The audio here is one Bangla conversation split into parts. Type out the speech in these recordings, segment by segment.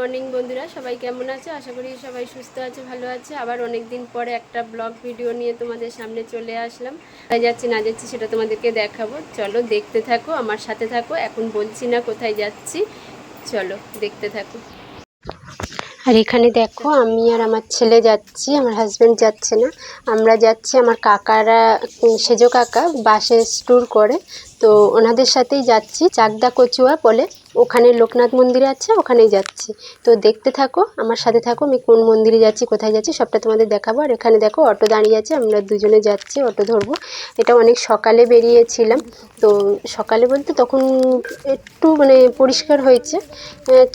মর্নিং বন্ধুরা, সবাই কেমন আছে? আশা করি সবাই সুস্থ আছে, ভালো আছে। আবার অনেক দিন পরে একটা ব্লগ ভিডিও নিয়ে তোমাদের সামনে চলে আসলাম। যাচ্ছি, না যাচ্ছি সেটা তোমাদেরকে দেখাবো। চলো দেখতে থাকো, আমার সাথে থাকো। এখন বলছি না কোথায় যাচ্ছি। চলো দেখতে থাকো। আর এখানে দেখো, আমি আর আমার ছেলে যাচ্ছি, আমার হাজব্যান্ড যাচ্ছে না। আমরা যাচ্ছি আমার কাকারা সেজো কাকা, বাসে ট্যুর করে। তো ওনাদের সাথেই যাচ্ছি, চাকদা কচুয়া বলে। ওখানে লোকনাথ মন্দিরে আছে, ওখানেই যাচ্ছি। তো দেখতে থাকো, আমার সাথে থাকো, আমি কোন মন্দিরে যাচ্ছি, কোথায় যাচ্ছি, সবটা তোমাদের দেখাবো। আর এখানে দেখো অটো দাঁড়িয়ে আছে, আমরা দুজনে যাচ্ছি, অটো ধরবো। এটা অনেক সকালে বেরিয়েছিলাম। তো সকালে বলতে তখন একটু মানে পরিষ্কার হয়েছে।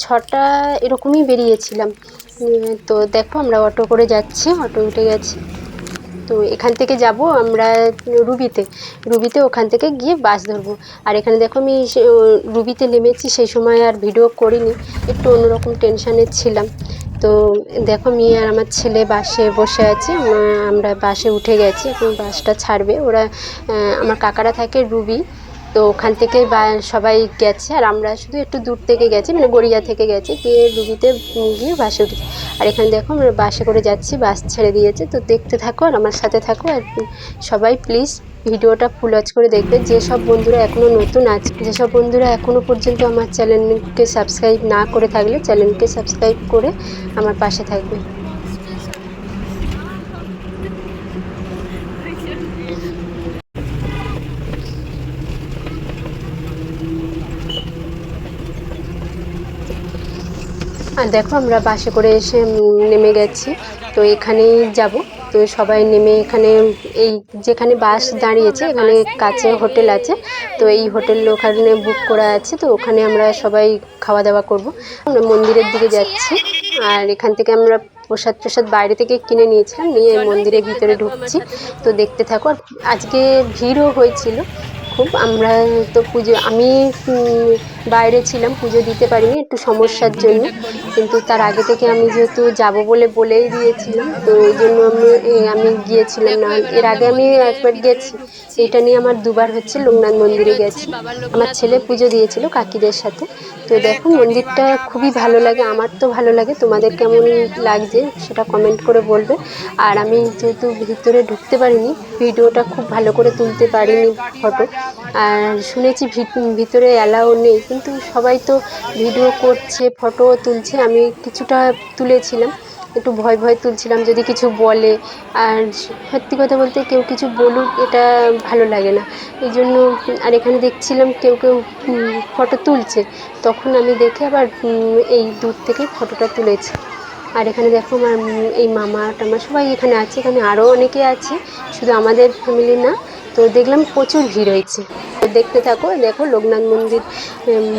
ছটা এরকমই বেরিয়েছিলাম। তো দেখো আমরা অটো করে যাচ্ছি, অটো উঠে গেছি। তো এখান থেকে যাব আমরা রুবিতে। রুবিতে ওখান থেকে গিয়ে বাস ধরবো। আর এখানে দেখো আমি রুবিতে নেমেছি, সেই সময় আর ভিডিও করিনি। একটু অন্যরকম টেনশানে ছিলাম। তো দেখো মেয়ে আর আমার ছেলে বাসে বসে আছে আমরা বাসে উঠে গেছি। এখন বাসটা ছাড়বে। ওরা আমার কাকারা থাকে রুবি। তো ওখান থেকে সবাই গেছে। আর আমরা শুধু একটু দূর থেকে গেছি মানে গড়িয়া থেকে গেছি। গিয়ে রুবিতে গিয়ে বাসে উঠেছি। আর এখানে দেখো আমরা বাসে করে যাচ্ছি, বাস ছেড়ে দিয়েছে। তো দেখতে থাকো আর আমার সাথে থাকো আর সবাই প্লিজ ভিডিওটা ফুল ওয়াচ করে দেখবে। যেসব বন্ধুরা এখনও নতুন আছে যেসব বন্ধুরা এখনও পর্যন্ত আমার চ্যানেলকে সাবস্ক্রাইব না করে থাকলে চ্যানেলকে সাবস্ক্রাইব করে আমার পাশে থাকবে। আর দেখো আমরা বাসে করে এসে নেমে গেছি। তো এখানেই যাব। তো সবাই নেমে এখানে, এই যেখানে বাস দাঁড়িয়েছে, এখানে কাছে হোটেল আছে। তো এই হোটেল ওখানে বুক করা আছে। তো ওখানে আমরা সবাই খাওয়া দাওয়া করব। আমরা মন্দিরের দিকে যাচ্ছি। আর এখান থেকে আমরা প্রসাদ প্রসাদ বাইরে থেকে কিনে নিয়েছিলাম। নিয়ে মন্দিরের ভিতরে ঢুকছি। তো দেখতে থাকো। আজকে ভিড়ও হয়েছিল। খুব, আমরা তো পুজো, আমি বাইরে ছিলাম, পুজো দিতে পারিনি একটু সমস্যার জন্য। কিন্তু তার আগে থেকে আমি যেহেতু যাব বলে বলেই দিয়েছিলাম, তো ওই জন্য আমি আমি গিয়েছিলাম না। এর আগে আমি একবার গেছি, এটা নিয়ে আমার দুবার হচ্ছে লোকনাথ মন্দিরে গেছি। আমার ছেলে পুজো দিয়েছিল কাকিদের সাথে। তো দেখো, মন্দিরটা খুবই ভালো লাগে, আমার তো ভালো লাগে। তোমাদের কেমন লাগছে সেটা কমেন্ট করে বলবে। আর আমি যেহেতু ভিতরে ঢুকতে পারিনি, ভিডিওটা খুব ভালো করে তুলতে পারিনি, ফটো। শুনেছি ভি- ভিতরে অ্যালাও নেই, কিন্তু সবাই তো ভিডিও করছে, ফটো তুলছে, আমি কিছুটা তুলেছিলাম, একটু ভয় ভয় তুলছিলাম যদি কিছু বলে, আর সত্যি কথা বলতে কেউ কিছু বলুক এটা ভালো লাগে না, এই জন্য, আর এখানে দেখছিলাম কেউ কেউ ফটো তুলছে, তখন আমি দেখে আবার এই দূর থেকে ফটোটা তুলেছি, আর এখানে দেখো আমার এই মামা, টামা সবাই এখানে আছে, এখানে আরও অনেকে আছে, শুধু আমাদের ফ্যামিলি না, তো দেখলাম প্রচুর ভিড় হয়েছে। দেখতে থাকো। দেখো লোকনাথ মন্দির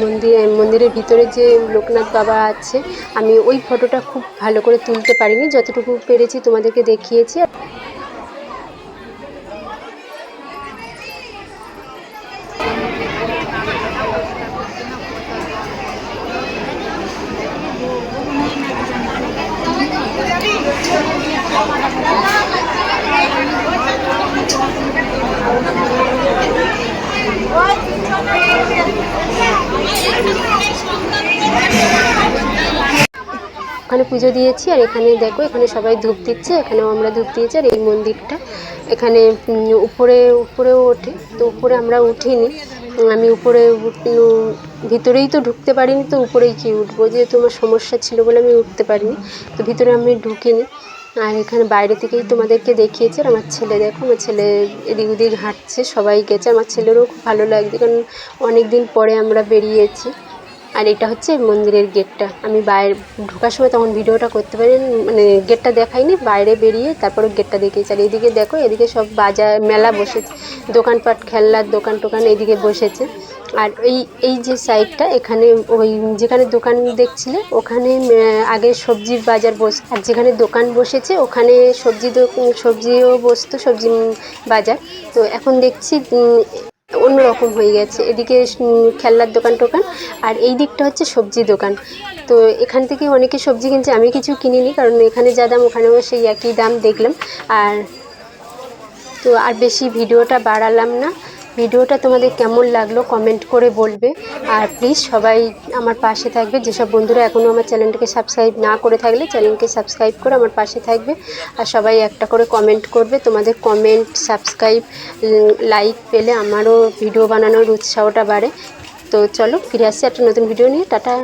মন্দির মন্দিরের ভিতরে যে লোকনাথ বাবা আছে, আমি ওই ফটোটা খুব ভালো করে তুলতে পারিনি। যতটুকু পেরেছি তোমাদেরকে দেখিয়েছি। ওখানে পুজো দিয়েছি আর এখানে দেখো, এখানে সবাই ধূপ দিচ্ছে, এখানেও আমরা ধূপ দিয়েছি আর এই মন্দিরটা এখানে উপরে, উপরেও ওঠে। তো উপরে আমরা উঠিনি। আমি উপরে ভিতরেই তো ঢুকতে পারিনি, তো উপরেই কি উঠবো? যেহেতু আমার সমস্যা ছিল বলে আমি উঠতে পারিনি, তো ভিতরে আমি ঢুকিনি। আর এখানে বাইরে থেকেই তোমাদেরকে দেখিয়েছি আর আমার ছেলে দেখো, আমার ছেলে এদিক ওদিক হাঁটছে, সবাই গেছে। আমার ছেলেরও খুব ভালো লাগছে, কারণ অনেক দিন পরে আমরা বেরিয়েছি। আর এটা হচ্ছে মন্দিরের গেটটা আমি বাইরে ঢোকার সময় তখন ভিডিওটা করতে পারি মানে গেটটা দেখাইনি, বাইরে বেরিয়ে তারপরে গেটটা দেখেছি। আর এদিকে দেখো, এদিকে সব বাজার, মেলা বসেছে, দোকানপাট, খেলনার দোকান টোকান এদিকে বসেছে। আর এই এই যে সাইডটা এখানে ওই যেখানে দোকান দেখছিলে, ওখানে আগে সবজির বাজার বস, আর যেখানে দোকান বসেছে, ওখানে সবজি সবজিও বসতো, সবজি বাজার। তো এখন দেখছি অন্যরকম হয়ে গেছে। এদিকে খেলনার দোকান টোকান, আর এই দিকটা হচ্ছে সবজি দোকান। তো এখান থেকে অনেকে সবজি কিনছে, আমি কিছু কিনিনি, কারণ এখানে যা দাম, ওখানেও সেই একই দাম দেখলাম। আর তো আর বেশি ভিডিওটা বাড়ালাম না। ভিডিওটা তোমাদের কেমন লাগল কমেন্ট করে বলবে। আর প্লিজ সবাই আমার পাশে থাকবে। যেসব বন্ধুরা এখনও আমার চ্যানেলটাকে সাবস্ক্রাইব না করে থাকলে চ্যানেলকে সাবস্ক্রাইব করে আমার পাশে থাকবে। আর সবাই একটা করে কমেন্ট করবে। তোমাদের কমেন্ট সাবস্ক্রাইব লাইক পেলে আমারও ভিডিও বানানোর উৎসাহটা বাড়ে। তো চলো, ফিরে আসছি একটা নতুন ভিডিও নিয়ে। টাটা।